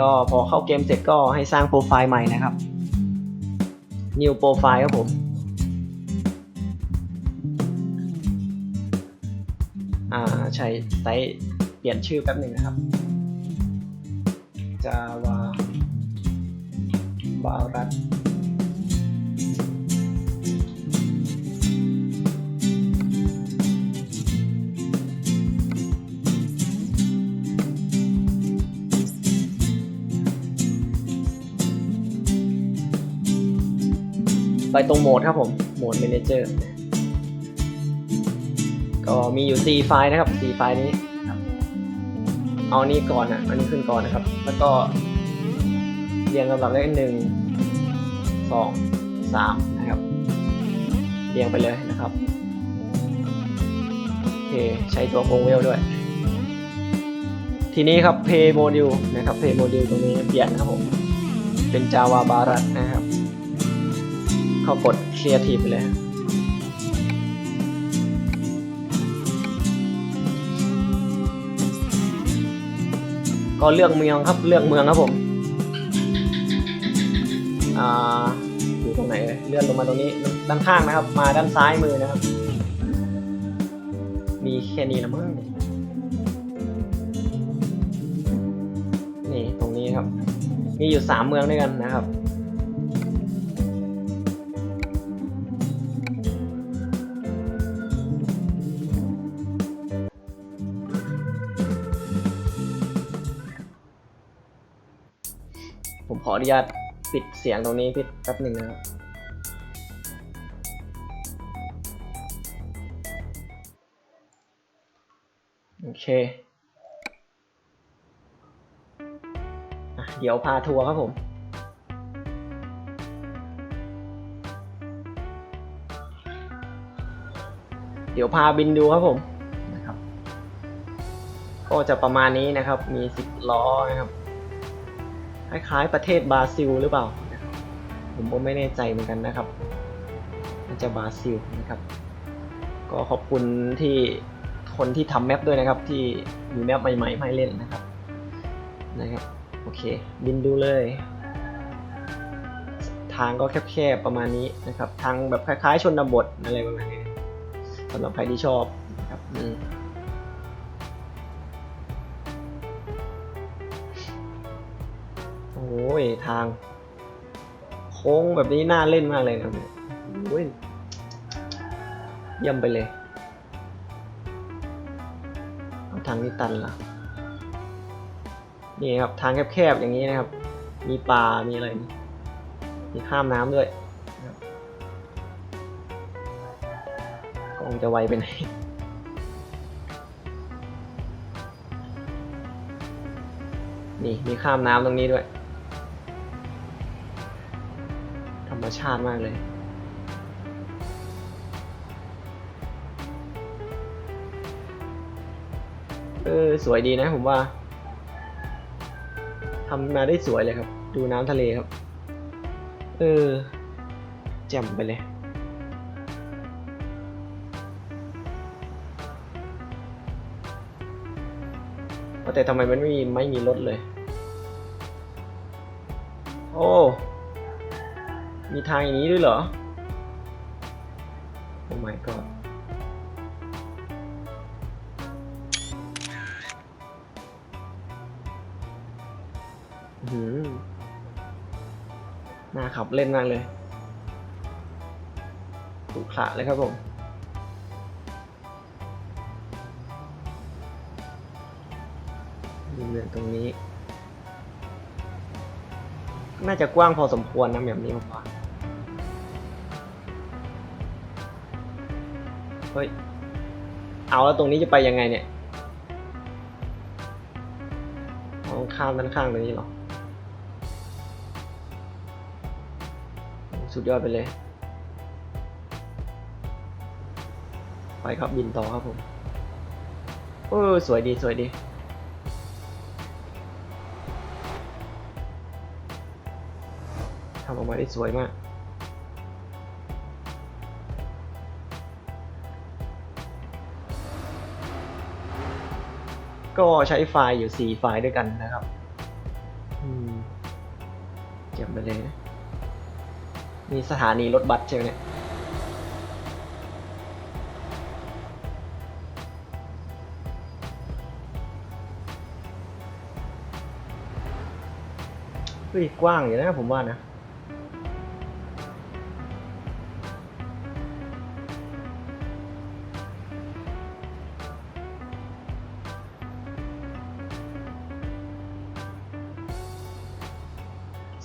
ก็พอเข้าเกมเสร็จก็ให้สร้างโปรไฟล์ใหม่นะครับ new โปรไฟล์ครับผม อ่าใช้ไซต์เปลี่ยนชื่อแป๊บหนึ่งนะครับ Java บารัต ไปตรงโหมดครับผมโหมด Manager ก็มีอยู่ 4 ไฟล์นะครับ 4 ไฟล์นี้ครับเอาอันนี้ก่อนอะอันนี้ขึ้นก่อนนะครับ แล้วก็เรียงลำดับเลขหนึ่งสองสามนะครับ เรียงไปเลยนะครับโอเคใช้ตัวโคงเวลด้วย ทีนี้ครับ Pay Module นะครับ Pay Module ตรงนี้เปลี่ยนนะครับผม เป็น Java b a r a t นะครับ เข้ากด Creative ไปเลยก็เลือกเมืองครับเลือกเมืองครับผมอ่าอยู่ตรงไหนเลยเลื่อนลงมาตรงนี้ด้านข้างนะครับ มาด้านซ้ายมือนะครับ มีแค่นี้ละมั้งนี่ตรงนี้ครับ มีอยู่สามเมืองด้วยกันนะครับ ขออนุญาตปิดเสียงตรงนี้ปิดแป๊บหนึ่งนะครับโอเคเดี๋ยวพาทัวร์ครับผม เดี๋ยวพาบินดูครับผมนะครับ ก็จะประมาณนี้นะครับ มีสิบล้อนะครับ คล้ายๆประเทศบราซิลหรือเปล่า ผมก็ไม่แน่ใจเหมือนกันนะครับน่าจะบราซิลนะครับ ก็ขอบคุณที่คนที่ทำแมปด้วยนะครับ ที่มีแมปใหม่ๆให้เล่นนะครับนะครับโอเค บินดูเลย ทางก็แคบๆประมาณนี้นะครับ ทางแบบคล้ายๆชนบทอะไรประมาณนี้สำหรับใครที่ชอบนะครับอืม้ยทาง โค้งแบบนี้น่าเล่นมากเลยนะเนี่ยโอ้ยเยี่ยมไปเลยเอาทางนี้ตันละนี่ครับทางแคบๆอย่างนี้นะครับ มีปลามีอะไรมีข้ามน้ำด้วยกองจะไวไปไหนนี่มีข้ามน้ำตรงนี้ด้วย รรมชาติมากเลย เออ สวยดีนะผมว่าทำมาได้สวยเลยครับ ดูน้ำทะเลครับ เออแจ่มไปเลยแต่ทำไมมันไม่มีไม่มีรถเลย โอ้ มีทางอย่างนี้ด้วยเหรอ โอ้ my god หือน่าขับเล่นมากเลยถูกขระเลยครับผมมีเมืองตรงนี้ น่าจะกว้างพอสมควรนะแบบนี้ผมว่า ฮ้ย เอาแล้วตรงนี้จะไปยังไงเนี่ยเอาข้ามด้านข้างตรงนี้หรอ สุดยอดไปเลย ไปครับบินต่อครับผมเออสวยดีสวยดีทำออกมาได้สวยมาก ก็ใช้ไฟล์อยู่ 4 ไฟล์ด้วยกันนะครับเก็บไปเลยนะ มีสถานีรถบัสใช่ไหมเนี่ยเฮ้ยกว้างอยู่นะผมว่านะ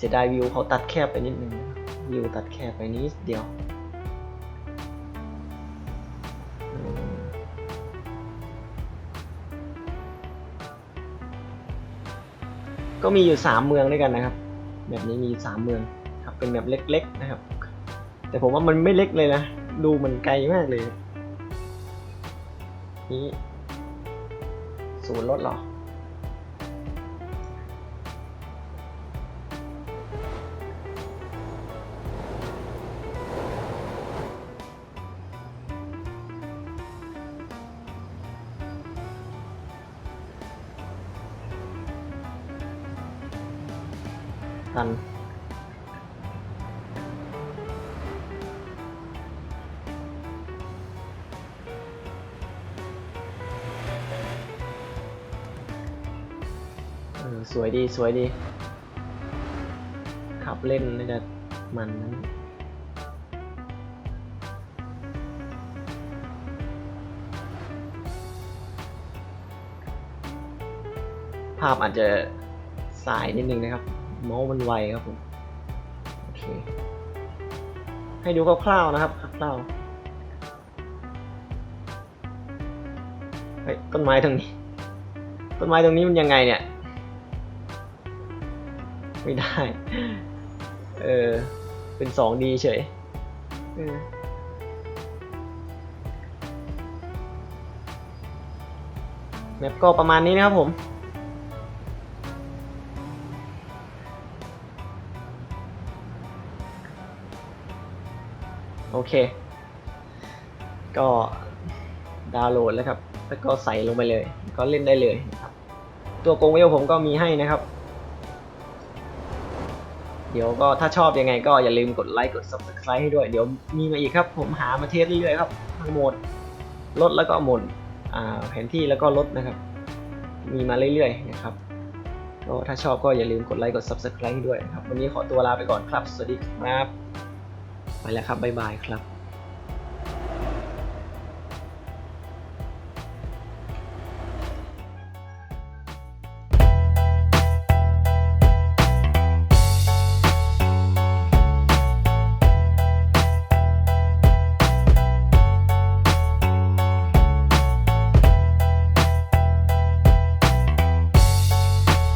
สียดายวิวเขาตัดแคบไปนิดนึงวิวตัดแคบไปนิดเดียวก็มีอยู่สามเมืองด้วยกันนะครับ แบบนี้มีอยู่สามเมืองครับเป็นแบบเล็ก ๆนะครับ แต่ผมว่ามันไม่เล็กเลยนะ ดูมันไกลมากเลย นี่ศูนย์รถหรอัน สวยดีสวยดี ขับเล่นน่าจะมันนั้นภาพอาจจะสายนิดนึงนะครับ เมาส์มันไวครับผมโอเคให้ดูคร่าวๆนะครับคร่าวๆเฮ้ยต้นไม้ตรงนี้ ต้นไม้ตรงนี้มันยังไงเนี่ย ไม่ได้ เออเป็นสองดีเฉยเออแมปก็ประมาณนี้นะครับผม โอเค ก็ดาวน์โหลดแล้วครับ แล้วก็ใส่ลงไปเลย ก็เล่นได้เลยนะครับ ตัวโกงเวลผมก็มีให้นะครับ เดี๋ยวก็ถ้าชอบยังไงก็อย่าลืมกดไลค์กด subscribe ให้ด้วย เดี๋ยวมีมาอีกครับ ผมหามาเทสเรื่อยๆครับทั้งโหมดรถแล้วก็หมดอ่าแผนที่แล้วก็รถนะครับ มีมาเรื่อยๆนะครับก็ถ้าชอบก็อย่าลืมกดไลค์กด subscribe ให้ด้วยนะครับ วันนี้ขอตัวลาไปก่อนครับ สวัสดีครับ ไปแล้วครับบ๊ายบายครับ